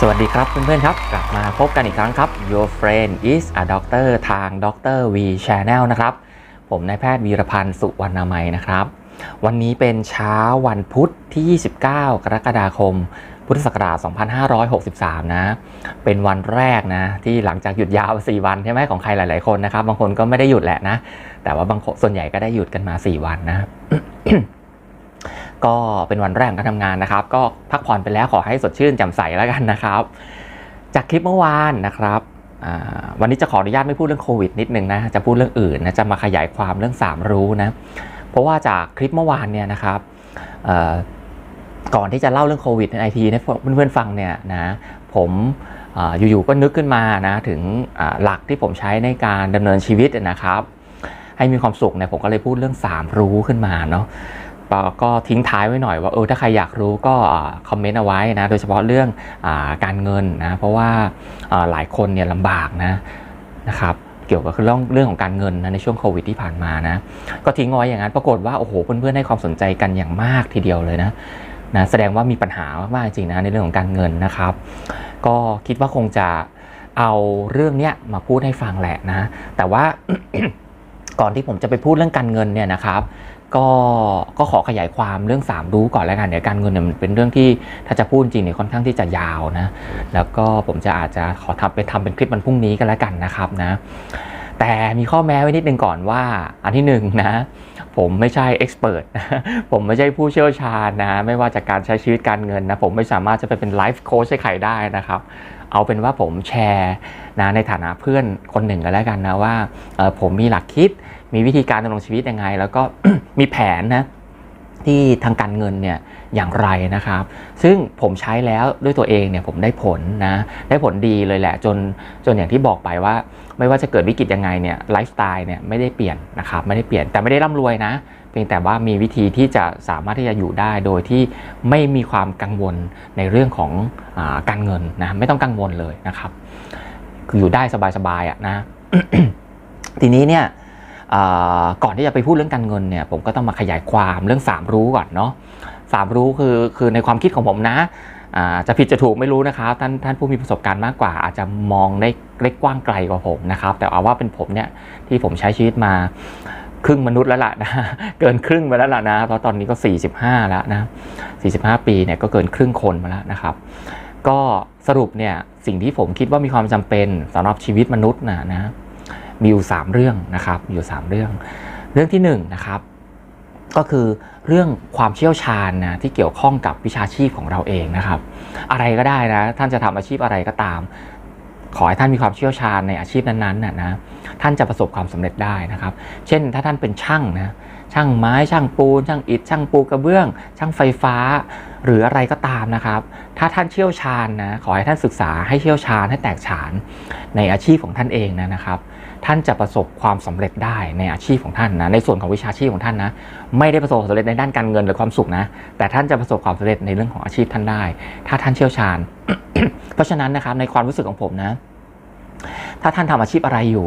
สวัสดีครับเพื่อนๆครับ กลับมาพบกันอีกครั้งครับ Your friend is a doctor ทาง Dr. V Channel นะครับ ผมนายแพทย์วีรพันธ์สุวรรณไมยนะครับ วันนี้เป็นเช้าวันพุธที่ 29 กรกฎาคม พุทธศักราช 2563 นะ เป็นวันแรกนะ ที่หลังจากหยุดยาว 4 วันใช่ไหมของใครหลาย ๆ คนนะครับ บางคนก็ไม่ได้หยุดแหละนะ แต่ว่าบางคนส่วนใหญ่ก็ได้หยุดกันมา 4 วันนะ ก็เป็นวันแรกของการทำงานนะครับ ก็พักผ่อนไปแล้วขอให้สดชื่นแจ่มใสแล้วกันนะครับ จากคลิปเมื่อวานนะครับวันนี้จะขออนุญาตไม่พูดเรื่องโควิดนิดนึงนะจะพูดเรื่องอื่นนะจะมาขยายความเรื่อง 3 รู้นะเพราะว่าจากคลิปเมื่อวานเนี่ยนะครับก่อนที่จะเล่าเรื่องโควิดในไอทีให้เพื่อนๆฟังเนี่ยนะผมออยู่ๆก็นึกขึ้นมานะถึงหลักที่ผมใช้ในการดำเนินชีวิตนะครับ ให้มีความสุขเนี่ยผมก็เลยพูดเรื่อง 3 รู้ขึ้นมาเนาะ ก็ทิ้งท้ายไว้หน่อยว่าเออถ้าใครอยากรู้ก็คอมเมนต์เอาไว้นะโดยเฉพาะเรื่องอการเงินนะเพราะว่าอ่าหลายคนเนี่ยลำบากนะนะครับเกี่ยวกับเรื่องเรื่องของการเงินนะในช่วงโควิดที่ผ่านมานะก็ทิ้งเอาไว้อย่างนั้นปรากฏว่าโอ้โหเพื่อนๆให้ความสนใจกันอย่างมากทีเดียวเลยนะนะแสดงว่ามีปัญหามากๆจริงนะในเรื่องของการเงินนะครับ ก็คิดว่าคงจะเอาเรื่องเนี้ยมาพูดให้ฟังแหละนะ แต่ว่าก่อนที่ผมจะไปพูดเรื่องการเงินเนี่ยนะครับ ก็ก็ขอขยายความเรื่อง 3 รู้ก่อนแล้วกันเดี๋ยวการเงินเนี่ยมันเป็นเรื่องที่ถ้าจะพูดจริงเนี่ยค่อนข้างที่จะยาวนะแล้วก็ผมจะอาจจะขอทำไปทำเป็นคลิปมันพรุ่งนี้กันแล้วกันนะครับนะแต่มีข้อแม้ไว้นิดนึงก่อนว่าอันที่หนึ่งนะผมไม่ใช่เอ็กซ์เพรสนะผมไม่ใช่ผู้เชี่ยวชาญนะไม่ว่าจากการใช้ชีวิตการเงินนะผมไม่สามารถจะไปเป็นไลฟ์โค้ชให้ใครได้นะครับเอาเป็นว่าผมแชร์นะในฐานะเพื่อนคนหนึ่งกันแล้วกันนะว่าผมมีหลักคิด มีวิธีการดำรงชีวิตยังไง แล้วก็มีแผนนะที่ทางการเงินเนี่ยอย่างไรนะครับ ซึ่งผมใช้แล้วด้วยตัวเองเนี่ยผมได้ผลนะได้ผลดีเลยแหละจนจนอย่างที่บอกไปว่า ไม่ว่าจะเกิดวิกฤตยังไงเนี่ยไลฟ์สไตล์เนี่ยไม่ได้เปลี่ยนนะครับไม่ได้เปลี่ยนแต่ไม่ได้ร่ำรวยนะเพียงแต่ว่ามีวิธีที่จะสามารถที่จะอยู่ได้โดยที่ไม่มีความกังวลในเรื่องของอาการเงินนะไม่ต้องกังวลเลยนะครับ คืออยู่ได้สบายๆอะนะทีนี้เนี่ย ก่อนที่จะไปพูดเรื่องการเงินเนี่ยผมก็ต้องมาขยายความเรื่อง 3 รู้ก่อนเนาะสามรู้คือคือในความคิดของผมนะจะผิดจะถูกไม่รู้นะครับท่านท่านผู้มีประสบการณ์มากกว่า อาจจะมองได้เล็กกว้างไกลกว่าผมนะครับ แต่เอาว่าเป็นผมเนี่ยที่ผมใช้ชีวิตมาครึ่งมนุษย์แล้วล่ะนะเกินครึ่งไปแล้วล่ะนะเพราะตอนนี้ก็ 45 แล้วนะ 45 ปีเนี่ยก็เกินครึ่งคนมาแล้วนะครับ ก็สรุปเนี่ยสิ่งที่ผมคิดว่ามีความจำเป็นสำหรับชีวิตมนุษย์นะนะ มีอยู่ 3 เรื่องนะครับอยู่ 3 เรื่อง เรื่องที่1นงนะครับก็คือเรื่องความเชี่ยวชาญนะที่เกี่ยวข้องกับวิชาชีพของเราเองนะครับ อะไรก็ได้นะท่านจะทำอาชีพอะไรก็ตาม ขอให้ท่านมีความเชี่ยวชาญในอาชีพนั้นๆนะนะท่านจะประสบความสำเร็จได้นะครับ เช่นถ้าท่านเป็นช่างนะช่างไม้ช่างปูน ช่างอิฐช่างปูกระเบื้อง ช่างไฟฟ้า หรืออะไรก็ตามนะครับ ถ้าท่านเชี่ยวชาญนะขอให้ท่านศึกษาให้เชี่ยวชาญให้แตกฉานในอาชีพของท่านเองนะนะครับ ท่านจะประสบความสำเร็จได้ในอาชีพของท่านนะในส่วนของวิชาชีพของท่านนะไม่ได้ประสบความสำเร็จในด้านการเงินหรือความสุขนะ แต่ท่านจะประสบความสำเร็จในเรื่องของอาชีพท่านได้ ถ้าท่านเชี่ยวชาญ เพราะฉะนั้นนะครับในความรู้สึกของผมนะ ถ้าท่านทำอาชีพอะไรอยู่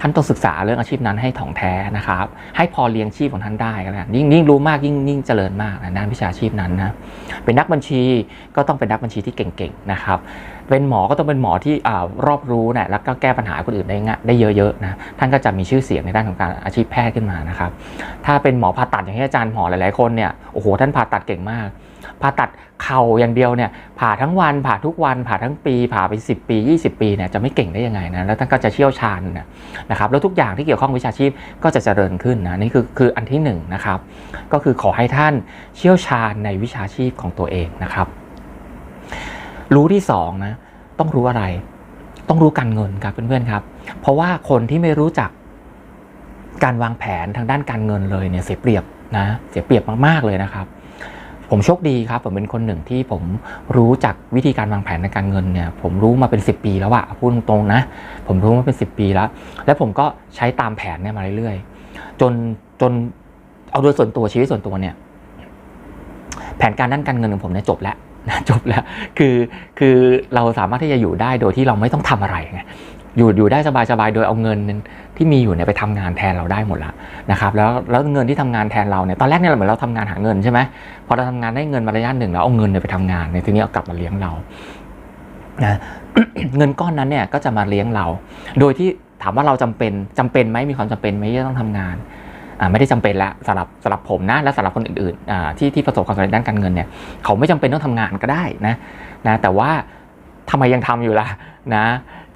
ท่านต้องศึกษาเรื่องอาชีพนั้นให้ถ่องแท้นะครับ ให้พอเลี้ยงชีพของท่านได้ก็แล้วนยิ่งยิ่งรู้มากยิ่งยิ่งเจริญมากนะด้านวิชาชีพนั้นนะเป็นนักบัญชีก็ต้องเป็นนักบัญชีที่เก่งๆนะครับเป็นหมอก็ต้องเป็นหมอที่อรอบรู้นะแล้วก็แก้ปัญหาคนอื่นได้ง่ายได้เยอะๆนะท่านก็จะมีชื่อเสียงในด้านของการอาชีพแพทย์ขึ้นมานะครับถ้าเป็นหมอผ่าตัดอย่างที่อาจารย์หมอหลายๆคนเนี่ยโอ้โหท่านผ่าตัดเก่งมาก ผ่าตัดเข่าอย่างเดียวเนี่ยผ่าทั้งวันผ่าทุกวันผ่าทั้งปี ผ่าไป 10 ปี 20 ปีเนี่ยจะไม่เก่งได้ยังไงนะแล้วท่านก็จะเชี่ยวชาญนนะครับแล้วทุกอย่างที่เกี่ยวข้องวิชาชีพก็จะเจริญขึ้นนะนี่คือคืออันที่หนึ่งนะครับก็คือขอให้ท่านเชี่ยวชาญในวิชาชีพของตัวเองนะครับ รู้ที่สองนะต้องรู้อะไร ต้องรู้การเงินครับเพื่อนๆครับ เพราะว่าคนที่ไม่รู้จักการวางแผนทางด้านการเงินเลยเนี่ยเสียเปรียบนะเสียเปรียบมากๆเลยนะครับ ผมโชคดีครับ ผมเป็นคนหนึ่งที่ผมรู้จักวิธีการวางแผนในการเงินเนี่ยผมรู้มาเป็น 10 ปีแล้วอะพูดตรงๆนะ ผมรู้มาเป็น 10 ปีแล้ว แล้วผมก็ใช้ตามแผนเนี่ยมาเรื่อยๆ จนจนเอาโดยส่วนตัวชีวิตส่วนตัวเนี่ย แผนการด้านการเงินของผมเนี่ยจบแล้วนะจบแล้วคือคือเราสามารถที่จะอยู่ได้โดยที่เราไม่ต้องทำอะไรไง อยู่อยู่ได้สบายๆ โดยเอาเงินที่มีอยู่เนี่ยไปทำงานแทนเราได้หมดละนะครับแล้วแล้วเงินที่ทำงานแทนเราเนี่ยตอนแรกเนี่ยเราเหมือนเราทำงานหาเงินใช่ไหมพอเราทำงานได้เงินมาระยะหนึ่งแล้วเอาเงินเนี่ยไปทำงานในยทีนี้เอากลับมาเลี้ยงเรานะเงินก้อนนั้นเนี่ยก็จะมาเลี้ยงเรา โดยที่ถามว่าเราจำเป็นจำเป็นไหมมีความจำเป็นไหมที่จะต้องทำงานอ่าไม่ได้จำเป็นแล้วสำหรับสำหรับผมนะและสำหรับคนอื่นๆอ่าที่ที่ประสบความสำเร็จด้านการเงินเนี่ยเขาไม่จำเป็นต้องทำงานก็ได้นะนะแต่ว่า ทำไมยังทำอยู่ล่ะนะ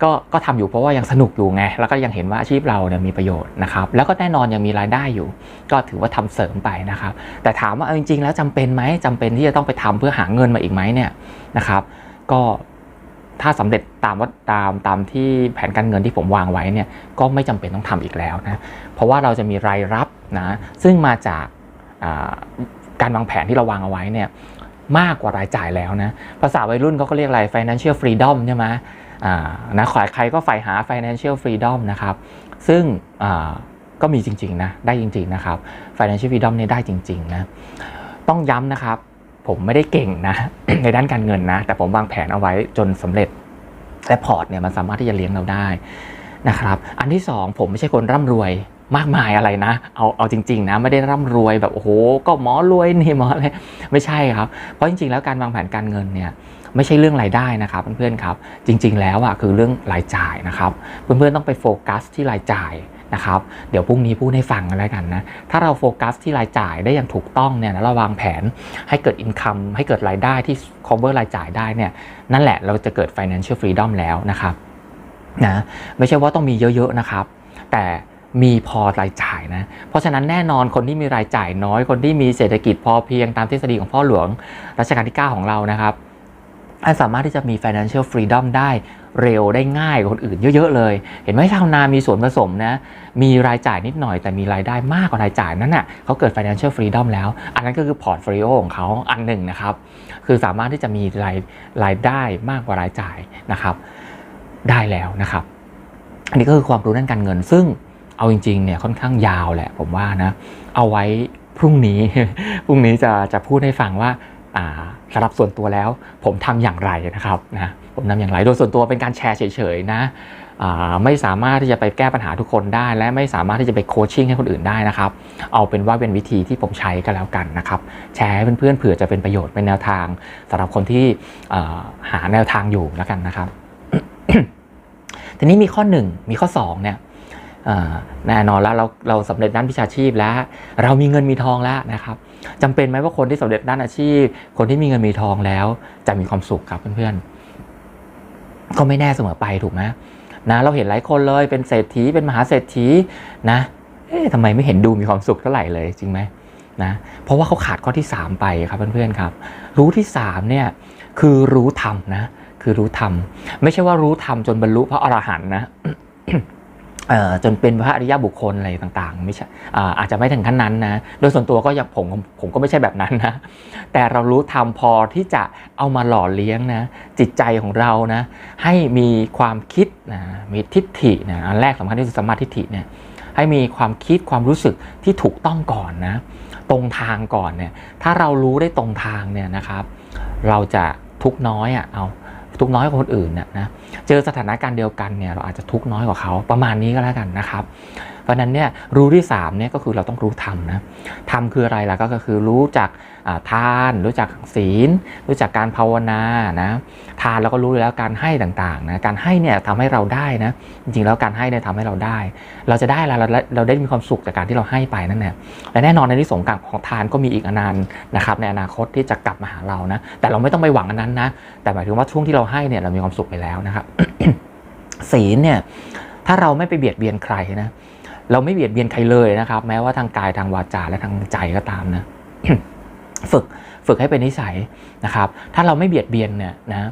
ก็ก็ทำอยู่เพราะว่ายังสนุกอยู่ไง แล้วก็ยังเห็นว่าอาชีพเราเนี่ยมีประโยชน์นะครับ แล้วก็แน่นอนยังมีรายได้อยู่ ก็ถือว่าทำเสริมไปนะครับ แต่ถามว่าเอาจริงๆ แล้วจำเป็นไหมจำเป็นที่จะต้องไปทำเพื่อหาเงินมาอีกไหมเนี่ยนะครับ ก็ถ้าสำเร็จตามว่าตามตามที่แผนการเงินที่ผมวางไว้เนี่ยก็ไม่จำเป็นต้องทำอีกแล้วนะเพราะว่าเราจะมีรายรับนะซึ่งมาจากการวางแผนที่เราวางเอาไว้เนี่ย มากกว่ารายจ่ายแล้วนะ ภาษาวัยรุ่นเขาก็เรียกอะไร financial freedom ใช่ไหมอ่านะใครใครก็ใฝ่หา financial freedom นะครับ ซึ่งอ่าก็มีจริง ๆ นะ ได้จริง ๆ นะครับ financial freedom เนี่ยได้จริง ๆ นะ ต้องย้ำนะครับ ผมไม่ได้เก่งนะ ในด้านการเงินนะ แต่ผมวางแผนเอาไว้จนสำเร็จ และพอร์ตเนี่ยมันสามารถที่จะเลี้ยงเราได้นะครับ อันที่สองผมไม่ใช่คนร่ำรวย มากมายอะไรนะ เอาเอาจริง ๆ นะ ไม่ได้ร่ำรวยแบบโอ้โหก็หมอรวยนี่หมออะไรไม่ใช่ครับ เพราะจริง ๆ แล้วการวางแผนการเงินเนี่ยไม่ใช่เรื่องรายได้นะครับเพื่อนๆครับ จริง ๆ แล้วอะคือเรื่องรายจ่ายนะครับ เพื่อนๆต้องไปโฟกัสที่รายจ่ายนะครับเดี๋ยวพรุ่งนี้พูดให้ฟังกันแล้วกันนะถ้าเราโฟกัสที่รายจ่ายได้อย่างถูกต้องเนี่ยนะเราวางแผนให้เกิดอินคัมให้เกิดรายได้ที่ cover รายจ่ายได้เนี่ยนั่นแหละเราจะเกิด financial freedom แล้วนะครับนะไม่ใช่ว่าต้องมีเยอะๆนะครับ แต่ มีพอรายจ่ายนะ เพราะฉะนั้นแน่นอนคนที่มีรายจ่ายน้อย คนที่มีเศรษฐกิจพอเพียงตามทฤษฎีของพ่อหลวงรัชกาลที่ 9 ของเรานะครับอันสามารถที่จะมี financial freedom ได้เร็วได้ง่ายกว่าคนอื่นเยอะ ๆ เลย เห็นไหมชาวนามีส่วนผสมนะ มีรายจ่ายนิดหน่อยแต่มีรายได้มากกว่ารายจ่ายนั้นน่ะเขาเกิด financial freedom แล้ว อันนั้นก็คือ portfolio ของเขาอันหนึ่งนะครับ คือสามารถที่จะมีรายรายได้มากกว่ารายจ่ายนะครับ ได้แล้วนะครับ อันนี้ก็คือความรู้ด้านการเงินซึ่ง เอาจริงๆเนี่ยค่อนข้างยาวแหละผมว่านะเอาไว้พรุ่งนี้พรุ่งนี้จะจะพูดให้ฟังว่าอ่าสำหรับส่วนตัวแล้ว ผมทำอย่างไรนะครับนะผมทำอย่างไรโดยส่วนตัวเป็นการแชร์เฉยๆนะไม่สามารถที่จะไปแก้ปัญหาทุกคนได้ และไม่สามารถที่จะไปโคชชิ่งให้คนอื่นได้นะครับ เอาเป็นว่าเป็นวิธีที่ผมใช้ก็แล้วกันนะครับ แชร์ให้เพื่อนๆเผื่อจะเป็นประโยชน์เป็นแนวทางสำหรับคนที่หาแนวทางอยู่แล้วกันนะครับ ทีนี้มีข้อ 1 มีข้อ2เนี่ย แน่นอนแล้วเราเราสำเร็จด้านวิชาชีพแล้ว เรามีเงินมีทองแล้วนะครับจำเป็นไหมว่าคนที่สำเร็จด้านอาชีพ คนที่มีเงินมีทองแล้ว จะมีความสุขครับเพื่อนๆก็ไม่แน่เสมอไปถูกไหมนะเราเห็นหลายคนเลยเป็นเศรษฐีเป็นมหาเศรษฐีนะเอ๊ะทำไมไม่เห็นดูมีความสุขเท่าไหร่เลยจริงไหมนะเพราะว่าเขาขาดข้อที่ 3 ไปครับเพื่อนๆครับ รู้ที่3เนี่ยคือรู้ธรรมนะ คือรู้ธรรม ไม่ใช่ว่ารู้ธรรมจนบรรลุพระอรหันต์นะ จนเป็นพระอริยบุคคลอะไรต่างๆ ไม่ใช่อาอาจจะไม่ถึงขั้นนั้นนะ โดยส่วนตัวก็อย่างผมผมก็ไม่ใช่แบบนั้นนะ แต่เรารู้ธรรมพอที่จะเอามาหล่อเลี้ยงนะ จิตใจของเรานะ ให้มีความคิดนะ มีทิฏฐินะ อันแรกสำคัญที่สุดสมมาทิฏฐิเนี่ย ให้มีความคิดความรู้สึกที่ถูกต้องก่อนนะ ตรงทางก่อนเนี่ย ถ้าเรารู้ได้ตรงทางเนี่ยนะครับ เราจะทุกน้อยอะ เอา ทุกน้อยกว่าคนอื่นน่ะนะเจอสถานการณ์เดียวกันเนี่ยเราอาจจะทุกน้อยกว่าเขาประมาณนี้ก็แล้วกันนะครับ เพราะนั้นเนี่ยรู้ที่3เนี่ยก็คือเราต้องรู้ธรรมนะธรรมคืออะไรล่ะก็คือรู้จักทาน รู้จักศีล รู้จักการภาวนานะทานเราก็รู้แล้วการให้ต่างๆนะการให้เนี่ยทำให้เราได้นะจริงๆแล้วการให้เนี่ยทำให้เราได้ เราจะได้อะไรเราเราได้มีความสุขจากการที่เราให้ไปนั่นแหละและแน่นอนในที่สงการของทานก็มีอีกอนานนะครับในอนาคตที่จะกลับมาหาเรานะแต่เราไม่ต้องไปหวังอันนั้นนะแต่หมายถึงว่าช่วงที่เราให้เนี่ยเรามีความสุขไปแล้วนะครับศีลเนี่ยถ้าเราไม่ไปเบียดเบียนใครนะ เราไม่เบียดเบียนใครเลยนะครับ แม้ว่าทางกายทางวาจาและทางใจก็ตามนะฝึกฝึกให้เป็นนิสัยนะครับ ถ้าเราไม่เบียดเบียนเนี่ยนะ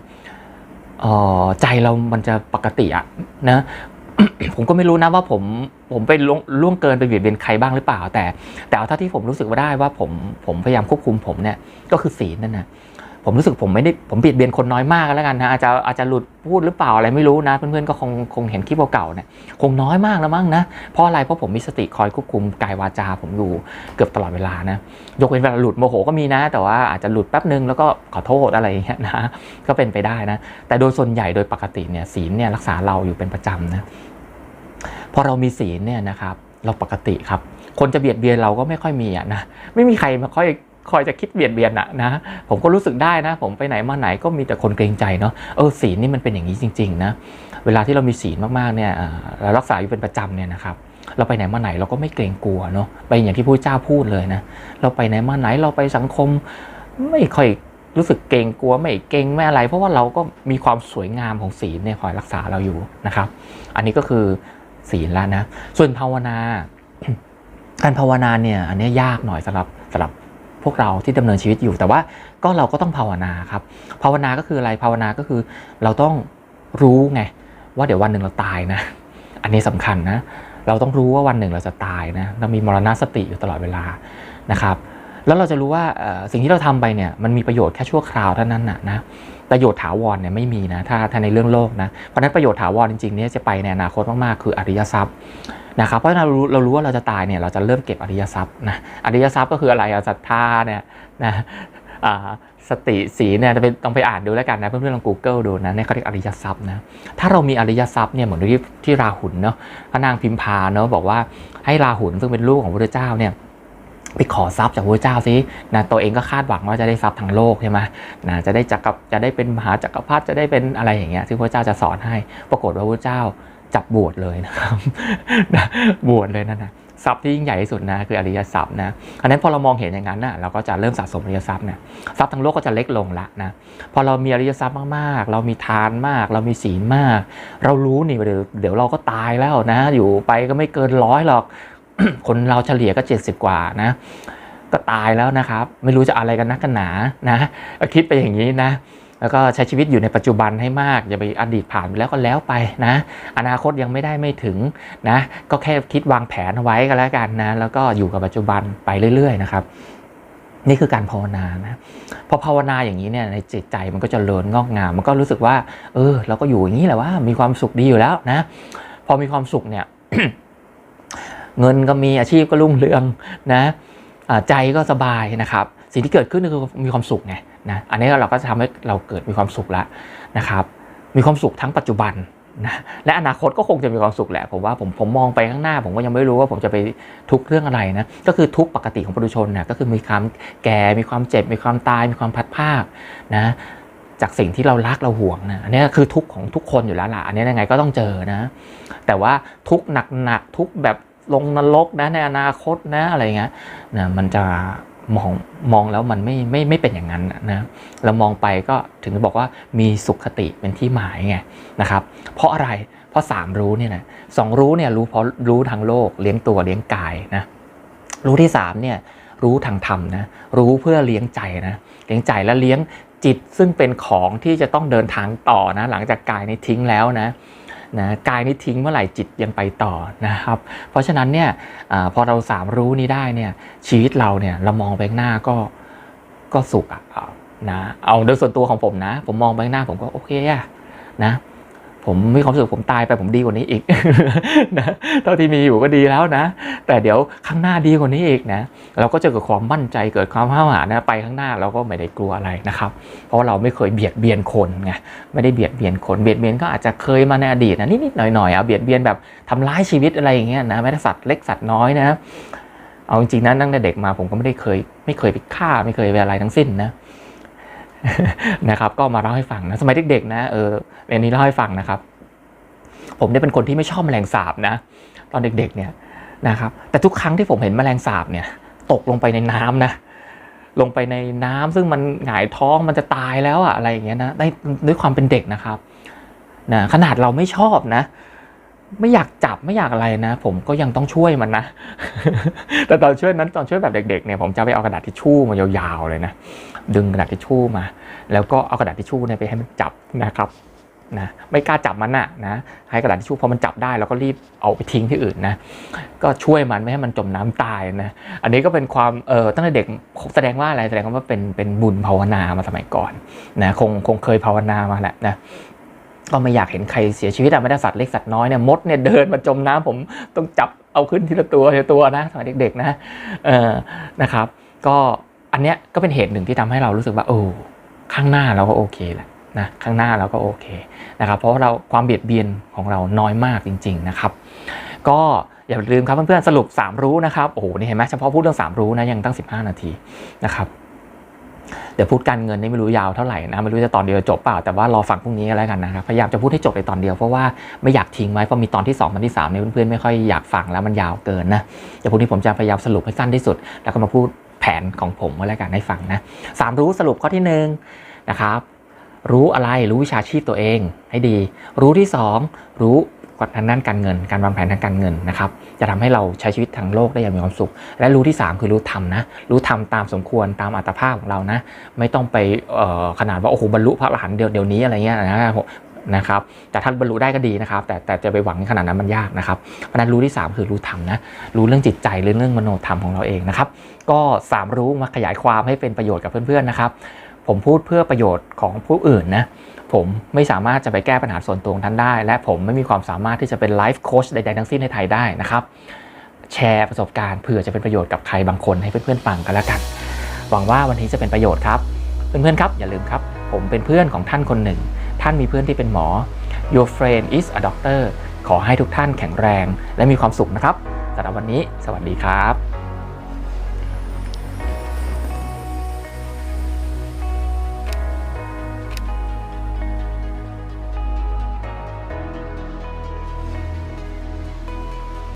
ออใจเรามันจะปกติอะนะผมก็ไม่รู้นะว่าผมผมไปล่วงเกินไปเบียดเบียนใครบ้างหรือเปล่า แต่ แต่เอาเท่าที่ผมรู้สึกว่าได้ว่าผมผมพยายามควบคุมผมเนี่ยก็คือศีลนั่นนะ ผมรู้สึกผมไม่ได้ผมเบียดเบียนคนน้อยมากแล้วกันนะอาจจะอาจจะหลุดพูดหรือเปล่าอะไรไม่รู้นะ เพื่อนๆก็คงคงเห็นคลิปเก่าๆเนี่ยคงน้อยมากแล้วมั้งนะเพราะอะไรเพราะผมมีสติคอยควบคุมกายวาจาผมอยู่เกือบตลอดเวลานะยกเว้นเวลาหลุดโมโหก็มีนะ แต่ว่าอาจจะหลุดแป๊บนึงแล้วก็ขอโทษอะไรอย่างเงี้ยนะก็เป็นไปได้นะ แต่โดยส่วนใหญ่โดยปกติเนี่ยศีลเนี่ยรักษาเราอยู่เป็นประจำนะพอเรามีศีลเนี่ยนะครับเราปกติครับ คนจะเบียดเบียนเราก็ไม่ค่อยมีอะนะ ไม่มีใครมาค่อย คอยจะคิดเบียดเบียนอะนะ ผมก็รู้สึกได้นะ ผมไปไหนมาไหนก็มีแต่คนเกรงใจเนาะเออศีลนี่มันเป็นอย่างนี้จริงๆนะเวลาที่เรามีศีลมากๆเนี่ยเรารักษาอยู่เป็นประจำเนี่ยนะครับเราไปไหนมาไหนเราก็ไม่เกรงกลัวเนาะไปอย่างที่พระเจ้าพูดเลยนะเราไปไหนมาไหนเราไปสังคม ไม่ค่อยรู้สึกเกรงกลัวไม่เกรงไม่อะไร เพราะว่าเราก็มีความสวยงามของศีลเนี่ยคอยรักษาเราอยู่นะครับ อันนี้ก็คือศีลแล้วนะ ส่วนภาวนา การภาวนาเนี่ยอันนี้ยยากหน่อยสำหรับสำหรับ พวกเราที่ดำเนินชีวิตอยู่ แต่ว่าก็เราก็ต้องภาวนาครับภาวนาก็คืออะไรภาวนาก็คือ เราต้องรู้ไงว่าเดี๋ยววันหนึ่งเราตายนะ อันนี้สำคัญนะ เราต้องรู้ว่าวันหนึ่งเราจะตายนะเรามีมรณสติอยู่ตลอดเวลานะครับ แล้วเราจะรู้ว่าสิ่งที่เราทำไปเนี่ยมันมีประโยชน์แค่ชั่วคราวเท่านั้นนะนะ ประโยชน์ถาวรเนี่ยไม่มีนะถ้าถ้าในเรื่องโลกนะเพราะฉะนั้นประโยชน์ถาวรจริงๆเนี่ยจะไปในอนาคตมากๆคืออริยทรัพย์นะครับเพราะเรารู้เรารู้ว่าเราจะตายเนี่ยเราจะเริ่มเก็บอริยทรัพย์นะอริยทรัพย์ก็คืออะไรอะศรัทธาเนี่ยนะอ่าสติสีเนี่ยจะเป็นต้องไปอ่านดูแล้วกันนะเพื่อนๆลอง Google ดูนะเนี่ยเขาเรียกอริยทรัพย์นะถ้าเรามีอริยทรัพย์เนี่ยเหมือนที่ที่ราหุลเนาะพระนางพิมพาเนาะบอกว่าให้ราหุลซึ่งเป็นลูกของพระเจ้าเนี่ย ไปขอทรัพย์จากพระเจ้าสินะตัวเองก็คาดหวังว่าจะได้ทรัพย์ทางโลกใช่ไหมนะจะได้จักรจะได้เป็นมหาจักรพรรดิจะได้เป็นอะไรอย่างเงี้ยที่พระเจ้าจะสอนให้ ปรากฏว่าพระเจ้าจับบวชเลยนะครับบวชเลยนั่นนะทรัพย์ที่ยิ่งใหญ่ที่สุดนะคืออริยทรัพย์นะอันนั้นพอเรามองเห็นอย่างนั้นนะเราก็จะเริ่มสะสมอริยทรัพย์นะทรัพย์ทางโลกก็จะเล็กลงละนะพอเรามีอริยทรัพย์มากๆ เรามีทานมาก เรามีศีลมาก เรารู้นี่เดี๋ยวเดี๋ยวเราก็ตายแล้วนะ อยู่ไปก็ไม่เกินร้อยหรอก คนเราเฉลี่ยก็ 70 กว่านะ ก็ตายแล้วนะครับ ไม่รู้จะอะไรกันนักกันหนานะคิดไปอย่างนี้นะแล้วก็ใช้ชีวิตอยู่ในปัจจุบันให้มาก อย่าไปอดีตผ่านไปแล้วก็แล้วไปนะ อนาคตยังไม่ได้ไม่ถึงนะ ก็แค่คิดวางแผนไว้ก็แล้วกันนะ แล้วก็อยู่กับปัจจุบันไปเรื่อย ๆ นะครับ นี่คือการภาวนานะพอภาวนาอย่างนี้เนี่ยในจิตใจมันก็จะเริญงอกงาม มันก็รู้สึกว่า เออ เราก็อยู่อย่างนี้แหละว่า มีความสุขดีอยู่แล้วนะ พอมีความสุขเนี่ย เงินก็มีอาชีพก็รุ่งเรืองนะใจก็สบายนะครับ สิ่งที่เกิดขึ้นคือมีความสุขไงนะอันนี้เราก็จะทำให้เราเกิดมีความสุขแล้วนะครับ มีความสุขทั้งปัจจุบันนะและอนาคตก็คงจะมีความสุขแหละผมว่าผมผมมองไปข้างหน้า ผมก็ยังไม่รู้ว่าผมจะไปทุกเรื่องอะไรนะก็คือทุกปกติของปุถุชนนะก็คือมีความแก่มีความเจ็บ มีความตาย มีความพัดภาคนะจากสิ่งที่เรารักเราห่วงนะอันนี้คือทุกของทุกคนอยู่แล้วล่ะอันนี้ยังไงก็ต้องเจอนะ แต่ว่าทุกข์หนักๆทุกแบบ ลงนรกนะในอนาคตนะอะไรเงี้ยนะมันจะมองมองแล้วมันไม่ไม่ไม่เป็นอย่างนั้นนะเรามองไปก็ถึงบอกว่ามีสุขคติเป็นที่หมายไงนะครับเพราะอะไรเพราะสามรู้เนี่ยนะสองรู้เนี่ยรู้เพราะรู้ทางโลกเลี้ยงตัวเลี้ยงกายนะรู้ที่สามเนี่ยรู้ทางธรรมนะรู้เพื่อเลี้ยงใจนะเลี้ยงใจและเลี้ยงจิตซึ่งเป็นของที่จะต้องเดินทางต่อนะหลังจากกายนี้ทิ้งแล้วนะ นะกายนี้ทิ้งเมื่อไหร่จิตยังไปต่อนะครับ เพราะฉะนั้นเนี่ยอพอเราสามรู้นี้ได้เนี่ยชีวิตเราเนี่ยเรามองไปหน้าก็ก็สุขอะนะเอาโดยส่วนตัวของผมนะ ผมมองไปหน้าผมก็โอเคอะนะ ผมมีความรู้สึกผมตายไปผมดีกว่านี้อีกนะเท่าที่มีอยู่ก็ดีแล้วนะ แต่เดี๋ยวข้างหน้าดีกว่านี้อีกนะเราก็จะเกิดความมั่นใจเกิดความห้าวหาญนะไปข้างหน้าเราก็ไม่ได้กลัวอะไรนะครับ เพราะเราไม่เคยเบียดเบียนคนไงไม่ได้เบียดเบียนคนเบียดเบียนก็อาจจะเคยมาในอดีตนะนิดๆหน่อยๆเอาเบียดเบียนแบบทำร้ายชีวิตอะไรอย่างเงี้ยนะแม้แต่สัตว์เล็กสัตว์น้อยนะเอาจริงๆนะตั้งแต่เด็กมาผมก็ไม่ได้เคย ไม่เคยไปฆ่าไม่เคยไปอะไรทั้งสิ้นนะ นะครับก็มาเล่าให้ฟังนะสมัยเด็กๆนะเออเรนนี้เล่าให้ฟังนะครับ ผมเนี่ยเป็นคนที่ไม่ชอบแมลงสาบนะ ตอนเด็กๆเนี่ยนะครับแต่ทุกครั้งที่ผมเห็นแมลงสาบเนี่ย ตกลงไปในน้ำนะลงไปในน้ำซึ่งมันหงายท้องมันจะตายแล้วอะอะไรอย่างเงี้ยนะได้ด้วยความเป็นเด็กนะครับนะขนาดเราไม่ชอบนะ ไม่อยากจับไม่อยากอะไรนะ ผมก็ยังต้องช่วยมันนะ แต่ตอนช่วยนั้นตอนช่วยแบบเด็กๆเนี่ยผมจะไปเอากระดาษทิชชู่มายาวๆเลยนะดึงกระดาษทิชชู่มา แล้วก็เอากระดาษทิชชู่เนี่ยไปให้มันจับนะครับนะไม่กล้าจับมันน่ะนะให้กระดาษทิชชู่พอมันจับได้เราก็รีบเอาไปทิ้งที่อื่นนะก็ช่วยมันไม่ให้มันจมน้ำตายนะอันนี้ก็เป็นความเออตั้งแต่เด็กแสดงว่าอะไรแสดงว่าเป็นเป็นบุญภาวนามาสมัยก่อนนะคงคงเคยภาวนามาแหละนะ ก็ไม่อยากเห็นใครเสียชีวิตอะไม่ได้สัตว์เล็กสัตว์น้อยเนี่ยมดเนี่ยเดินมาจมน้ำผมต้องจับเอาขึ้นทีละตัวทีละตัวนะสมัยเด็กๆนะเออนะครับ ก็อันเนี้ยก็เป็นเหตุหนึ่งที่ทำให้เรารู้สึกว่าโอ้ข้างหน้าเราก็โอเคแหละนะข้างหน้าเราก็โอเคนะครับ เพราะว่าเราความเบียดเบียนของเราน้อยมากจริง ๆนะครับ ก็อย่าลืมครับเพื่อนๆสรุป 3 รู้นะครับโอ้โหนี่เห็นไหมเฉพาะพูดเรื่อง 3 รู้นะยังตั้ง 15 นาทีนะครับ เดี๋ยวพูดการเงินนี่ไม่รู้ยาวเท่าไหร่นะไม่รู้จะตอนเดียวจบเปล่าแต่ว่ารอฟังพรุ่งนี้ก็แล้วกันนะครับพยายามจะพูดให้จบในตอนเดียวเพราะว่าไม่อยากทิ้งไว้เพราะมีตอนที่2ตอนที่3เนี่ยเพื่อนๆไม่ค่อยอยากฟังแล้วมันยาวเกินนะเดี๋ยวพรุ่งนี้ผมจะพยายามสรุปให้สั้นที่สุด แล้วก็มาพูดแผนของผมก็แล้วกันให้ฟังนะสามรู้สรุปข้อที่หนึ่งนะครับรู้อะไรรู้วิชาชีพตัวเองให้ดี รู้ที่ 2 รู้ ทางด้านการเงิน การวางแผนทางการเงินนะครับ จะทำให้เราใช้ชีวิตทางโลกได้อย่างมีความสุข และรู้ที่ 3 คือรู้ทำนะ รู้ทำตามสมควรตามอัตภาพของเรานะ ไม่ต้องไปขนาดว่าโอ้โหบรรลุพระอรหันต์เดี๋ยวนี้อะไรเงี้ยนะครับนะครับแต่ท่านบรรลุได้ก็ดีนะครับ แต่แต่จะไปหวังขนาดนั้นมันยากนะครับเพราะฉะนั้นรู้ที่ 3 คือรู้ธรรมนะรู้เรื่องจิตใจหรือเรื่องมโนธรรมของเราเองนะครับ ก็ 3 รู้มาขยายความให้เป็นประโยชน์กับเพื่อนๆนะครับ ผมพูดเพื่อประโยชน์ของผู้อื่นนะ ผมไม่สามารถจะไปแก้ปัญหาส่วนตัวของท่านได้ และผมไม่มีความสามารถที่จะเป็นไลฟ์โค้ชใดๆทั้งสิ้นในไทยได้นะครับ แชร์ประสบการณ์เผื่อจะเป็นประโยชน์กับใครบางคนให้เพื่อนๆฟังกันแล้วกัน หวังว่าวันนี้จะเป็นประโยชน์ครับ เพื่อนๆครับอย่าลืมครับ ผมเป็นเพื่อนของท่านคนหนึ่ง ท่านมีเพื่อนที่เป็นหมอ Your friend is a doctor ขอให้ทุกท่านแข็งแรง และมีความสุขนะครับสำหรับวันนี้ สวัสดีครับ